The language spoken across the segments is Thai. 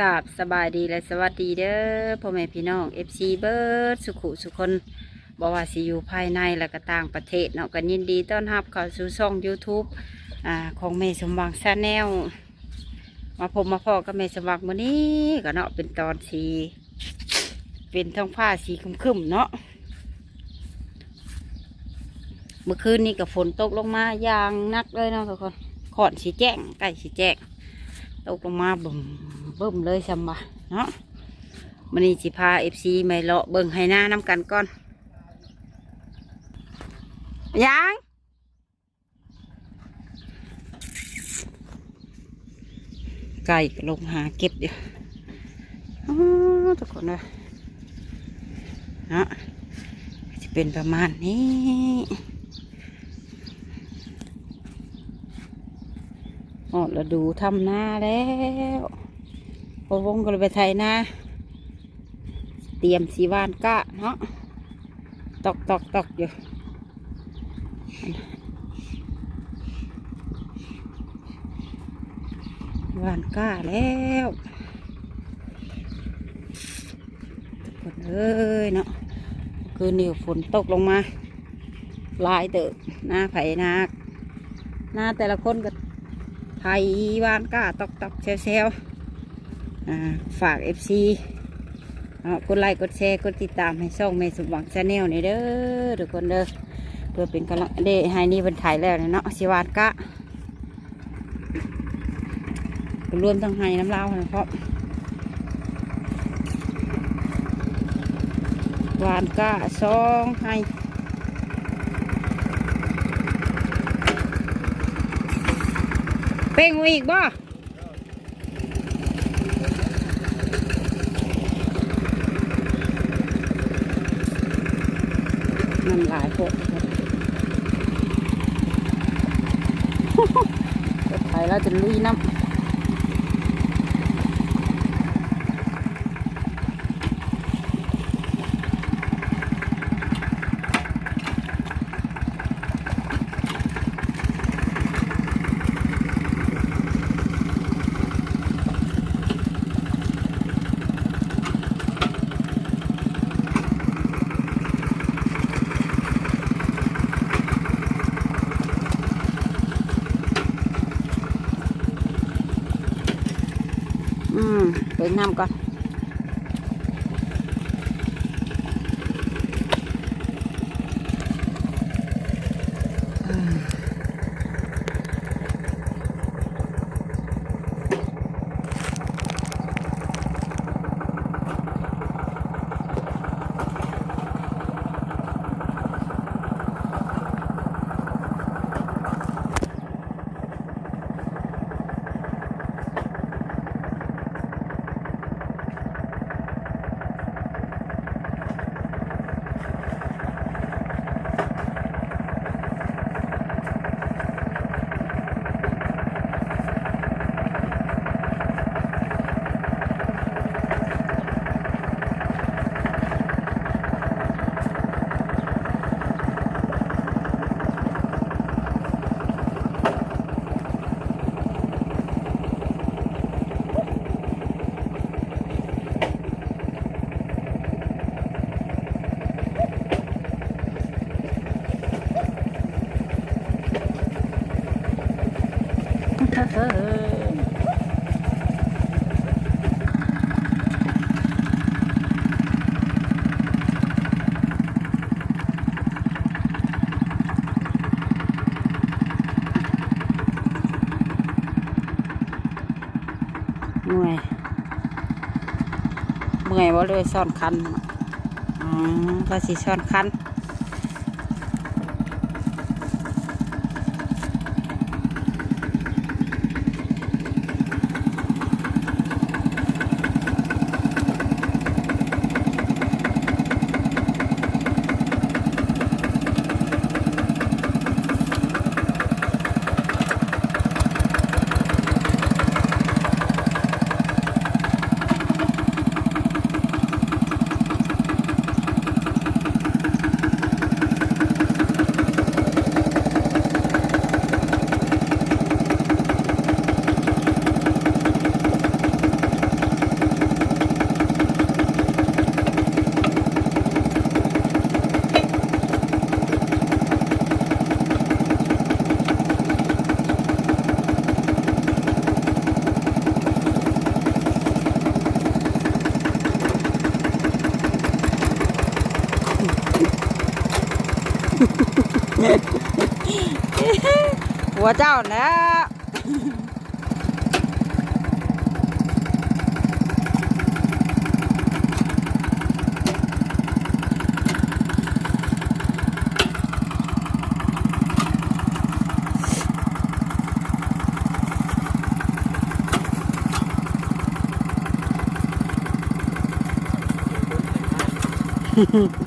กับสบายดีและสวัสดีเด้อพ่อแม่พี่น้อง FC เบิร์ดสุขุสุคนบอกว่าสิอยู่ภายในและก็ต่างประเทศเนาะกันยินดีต้อนรับเข้าสู่ช่อง YouTube อ่าของเมสมวังชาแนลมาพบมาพ่อกับเมสมวังมื้อนี้ก็เนาะเป็นตอนสีเป็นท้องผ้าสีครึมๆเนาะเมื่อคืนนี้กับฝนตกลงมาอย่างนักเลยเนาะทุกคนขอนสีแจ้งใกล้สีแจ้ง ตกลงมาบึมบึมเลยสมบะเนาะมันนี้สิพาเอฟซีไม่เลาะเบิ่งให้หน้าน้ำกันก่อนยังไก่ลงหาเก็บเดี๋ยวอ๋อทุกคนเลยเนาะจะเป็นประมาณนี้ ออดแล้วดูทำหน้าแล้วพอวงก็เลยไปไทยหน้าเตรียมสีวานกะเนาะตอกตอกตอกอยู่วานก้าแล้วทุกคนเอ้ยเนาะคือเนิวฝนตกลงมาลายเติบหน้าไผ่นาหน้าแต่ละคนก็ ไทยวานก้าตอกตอกเซลเซลอ่าฝากเอฟซีกดไลค์กดแชร์กดติดตามให้ช่องเมสุหวังชาแนลนี่เด้อทุกคนเด้อเพื่อเป็นกำลังเดให้นี่เป็นถ่ายแล้วเนาะสิวานก้ารวมทั้งไห้น้ำลาวนะครับวานก้าสองไห้ เป่งมาอีกบ่มันหลายพวกไปแล้วจะลุยน้ำอืม เป่งน้ำก่อนเมื่อยเมื่อยว่เลยซ่อนคันอ๋อก็สิซ่อนคัน หัวเจ้านะผู้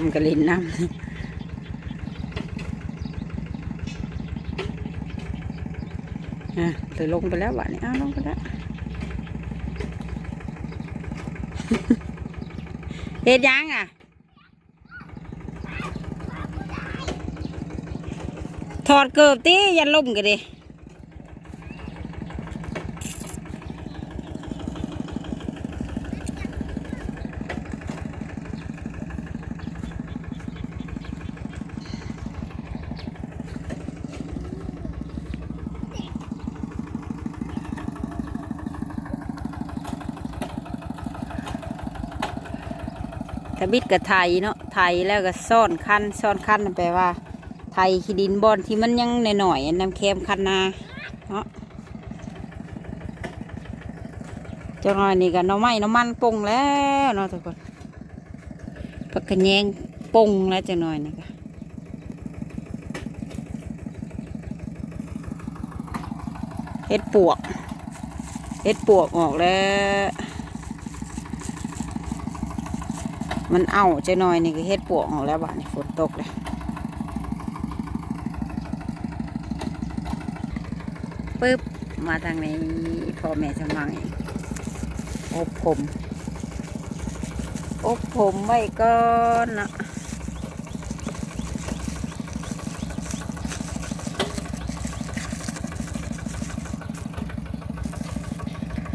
คำกระลินน้ำอะเลยลงไปแล้ววะนี่อ้าวลงไปแล้วเฮ็ดยังอะถอดเกิบตียันล่มกันดิ ตะบิดกับไทยเนาะไทยแล้วก็ซ่อนคันซ่อนคั่นแปลว่า ไทยขี้ดินบอนที่มันยังหน่อยๆน้ำเค็มคันนาเนาะเจ้าหน่อยนี่ก็หน้ำไม้น้ำมันปงแล้วเนาะทุกคนผักกระแยงปงแล้วเจ้าหน่อยนี่ก็เฮ็ดปวกเฮ็ดปวกออกแล้ว มันเอาจ้าหน่อยนี่ก็เฮ็ดปวกออกแล้วบ้านี่ฝนตกเลยปึ๊บมาทางนี้พ่อแม่จะมังอบผมอบผมไว้ก่อนนะ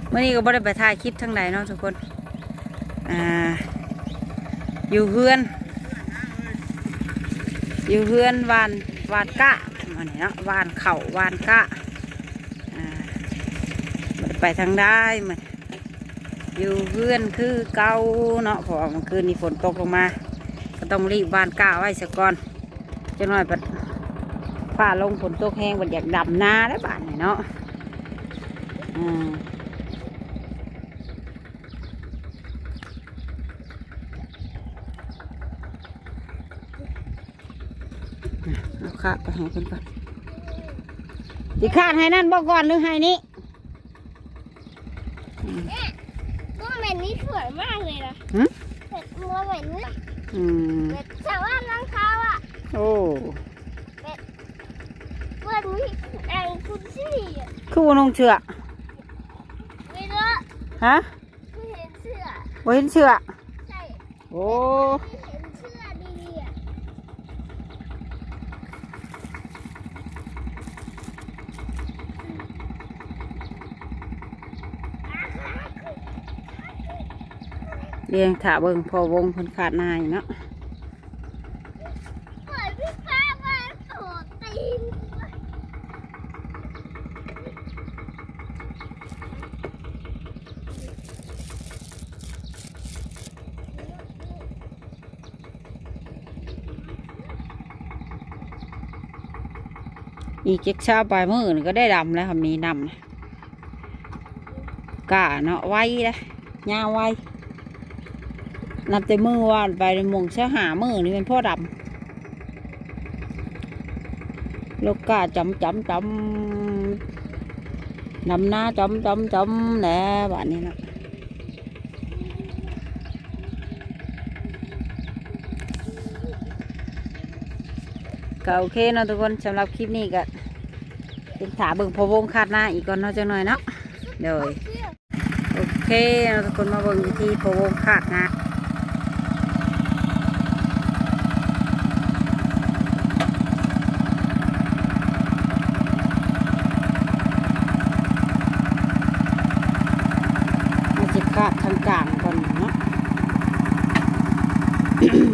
เมื่อนี้ก็บ่ได้ไปถ่ายคลิปทั้งใดเนาะทุกคน อ่า อยู่เฮือน อยู่เฮือนวานวานกะมันนี่เนาะวานเข่าวานกะไปทางได้มันอยู่เพื่อนคือเก่าเนาะพราะว่าเมื่อคืนนี้ฝนตกลงมา ก็ต้องรีบบ้านก้าไว้สะก่อนจะน้อยปัดฝ้าลงฝนตกแห้งบัดอยากดำนาแล้วบ้านเนาะอืม เอาข้าไปให้เพิ่นก่อนสิข้านให้นั่นบอกก่อนหรือให้นี้ตัวเหม็นนี้สวยมากเลยนะหึเป็ดตัวเหม็นนี่อืมเป็ดแต่ว่ารองเท้าอะโอ้เพื่อนมีแองคุณซี่อะคือวนุ่งเชือกไม่รู้ฮะไม่เห็นเสื้อบ่เห็นเชือกใช่โอ้ไม่เห็นเสื้อดีๆอะ เรียงถาเบิงพอวงเพิ่นขาดนายเนาะอีกเจ็กชาปลายมือก็ได้ดำแล้วค่ะมีดำนะกะเนาะไว้เลยยาไว้ นับแต่มือวานไปในมงเช้าหามือนี่เป็นพ่อดำลูกกาจำจำจำดำหน้าจำจำจำแหละบ้านนี้นะก็โอเคเนาะทุกคนสำหรับคลิปนี้ก็เป็นถาเบิ่งพอวงขาดหน้าอีกก่อนเนาะจังหน่อยเนาะเดี๋ยวโอเคเราทุกคนมาเบิ่งวิธีพะวงขาดนะ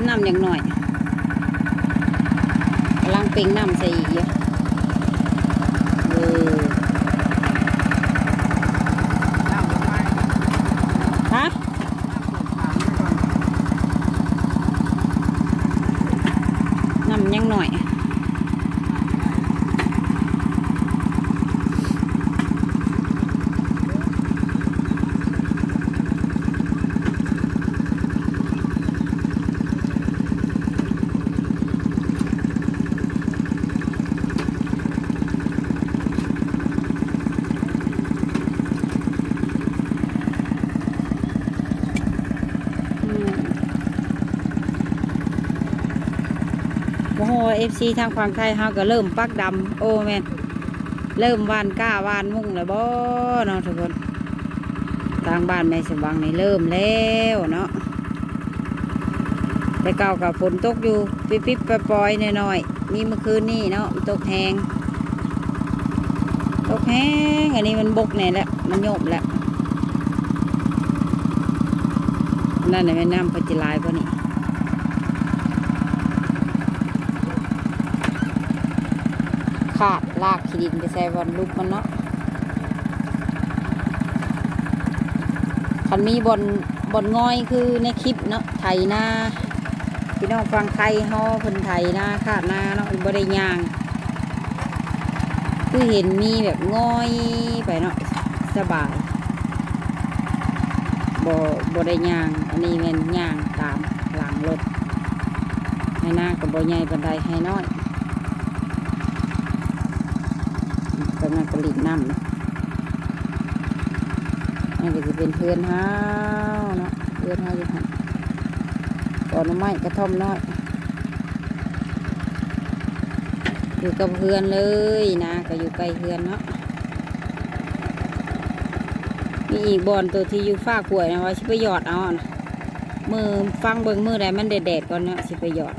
น้ำอย่างหน่อยกำลัง เป่งน้ำใส่อีกอยู่เออฮะน้ำยังหน่อย อืม โอ้โหเอฟซีทางฝั่งไทยเฮาก็เริ่มปักดำโอ้แม่นเริ่มวานก้าวานมุ่งแล้วบ่เนาะทุกคนทางบ้านแม่สมบังนี่เริ่มแล้วเนาะแต่เก่ากับฝนตกอยู่ปิ๊บปิ๊บปล่อยๆหน่อยๆมีเมื่อคืนนี่เนาะมันตกแหงตกแห้งอันนี้มันบกแน่แล้วมันโยบแล้วนั่นน่ะแม่น้ำพัจิลายพวกนี้ ขาดลากขีดินไปใส่บอลลูกมันเนาะคันมีบอลบอลงอยคือในคลิปเนาะไถนาพี่น้องฟังไทยฮอเพิ่นไถนาขาดนาเนาะบ่ได้ย่าง คือเห็นมีแบบง่อยไปเนาะสบายบ่บ่ได้ย่าง อันนี้แม่นย่างตามหลังรถให้หน้ากับบ่ใหญ่บันไดให้น้อยำลังกระลิกน้ำนาะนี่ก็จะเป็นเพื่อนเฮาเนาะเพื่อนเฮาอยู่หันก่อนไม้กระท่อมน้อยอยู่กับเพื่อนเลยนะก็อยู่ใกล้เพื่อนเนาะมีอีกบอนตัวที่อยู่ฝ้ากล้วยนะว่าชิไปหยอดเอานะมือฟังเบิงมือใดมันแดดๆก่อนเนาะชิไปหยอด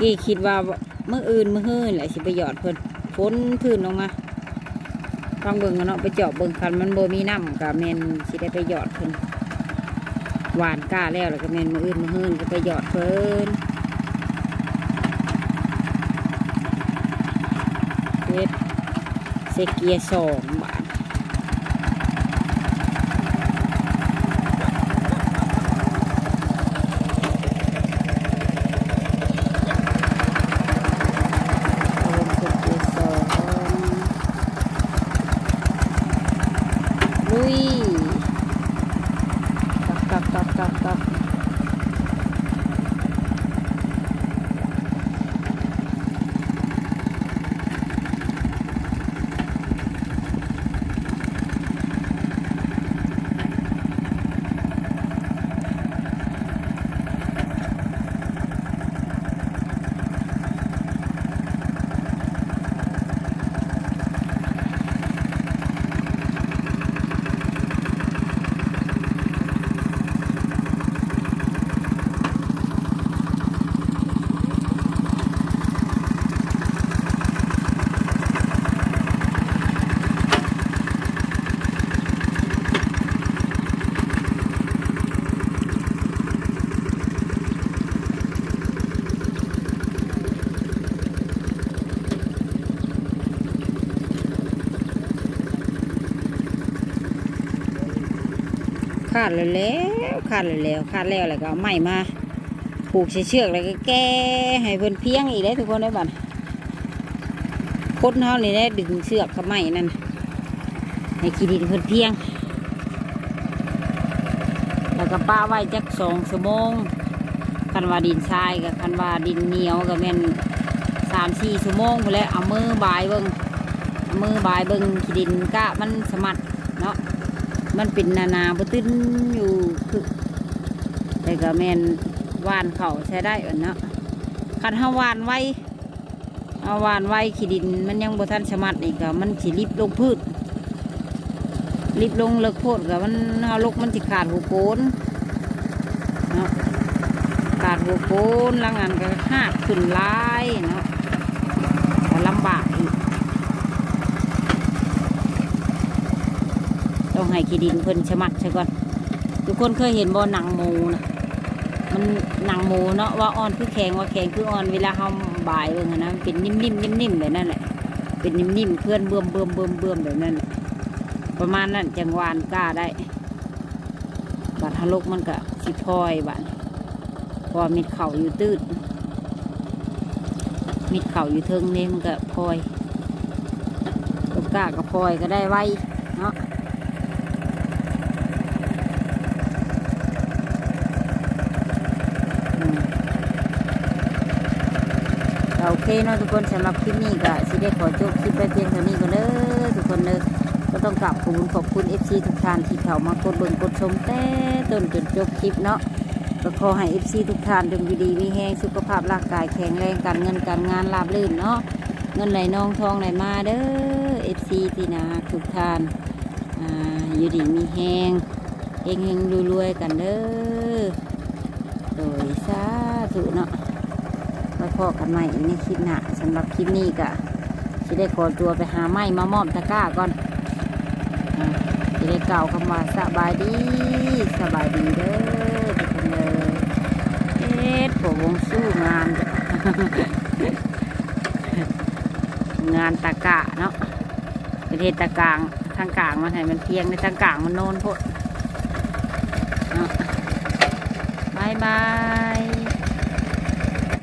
กี่คิดว่า มืออื่นมือหื้นแหละชิไปหยอดเพิ่นฝนพื้นลงมาฟังเบิ่งกันเนาะไปเจาะเบิ่งคันมันโบมีน้ำกับเมนสิได้ไปหยอดเพิ่นหวานกล้าแล้วแล้วก็เมนมืออื่นมือหื้นก็ไปหยอดเพิ่นเฮ็ดเซเกียสองบาทเอาลงเซเกียสองลุยตักตักตักตักตัก ขาดเลยแล้วขาดเลยแล้วขาดแล้วแล้วก็เอาไม้มาผูกเชือกแล้วก็แก้ให้เพิ่นเพียงอีกได้ทุกคนได้อบัดคนเฮานี่ได้ดึงเชือกกับไม้นั่นให้ขีดินเพิ่นเพียง แล้วก็ป้าไว้จักสองชั่วโมงคันว่าดินทรายกับคันว่าดินเหนียวก็แม่นสามสี่ชั่วโมงพู้นแล้วเอามือบายเบิ่งมือบายเบิ่งขีดินกะมันสมัดเนาะ มันเป็นนานาบตื้นอยู่คือแต่ก็แมนวานเขาใช้ได้อันเนาะคันห้าวานไว้เอาวานไว้ขีดินมันยังบ่ทันสมัดนี่ก็มันสิริบลงพืชริบลงเลิกโพดก็มันเฮาลกมันสิขาดหัวโกนเนาะขาดหัวโกนแลังอันก็หากขึ้นลายเนาะก็ลำบากอีก ต้อง ให้ขี้ดินเพิ่นชะมัดซะก่อนทุกคนเคยเห็นบ่หนังหมูนะมันหนังหมูเนาะว่าอ่อนคือแข็งว่าแข็งคืออ่อนเวลาเฮาบ่ายเบิ่งอนะมันเป็นนิ่มๆนิ่มๆแบบนั้นแหละเป็นนิ่มๆเคลื่อนเบิ่มเบิ่มเบิ่มเบิ่มแบบนั้นประมาณนั้นจังหวานกล้าได้บัดฮาลกมันก็สิพลอยบัดพอมีเข่าอยู่ตืดมีเข่าอยู่เทิงนี่มันก็พลอยกล้าก็พลอยก็ได้ไว้เนาะ อืมก็โอ เคนาะทุกคนสำหรับคลิปนี้ก็สิได้ขอจบคลิปไปเพียงเท่านี้ก็เด้อทุกคนเด้อก็ต้องกราบขอบคุณขอบคุณ FC ทุกท่านที่เข้ามากดบิ่งกดชมแต่ต้นจนจบคลิปเนาะก็ขอให้ FC ทุกท่านจงดีมีแห้งสุขภาพร่างกายแข็งแรงการเงินการงานราบรื่นเนาะเงินไหลนองทองไหลมาเด้อ FC ที่นาทุกท่านอ่าอยู่ดีมีแห้งเฮงเฮงรวยๆกันเด้อโดยสาธุเนาะ ว้พอกันใหม่ในคลิปหน้าสำหรับคลิปนี้ก็จะได้ขอตัวไปหาไม้มามอบตะกร้าก่อนอ่าจะได้เก่าวคำว่าสบายดีสบายดีเด้อทุกคนเลยเอ็ดผมวงสู้งาน งานตะกร้าเนาะประเทศตะกลางทางกลางมันให้มันเพียงในทางกลางมันโน่นพดเนาะบายบาย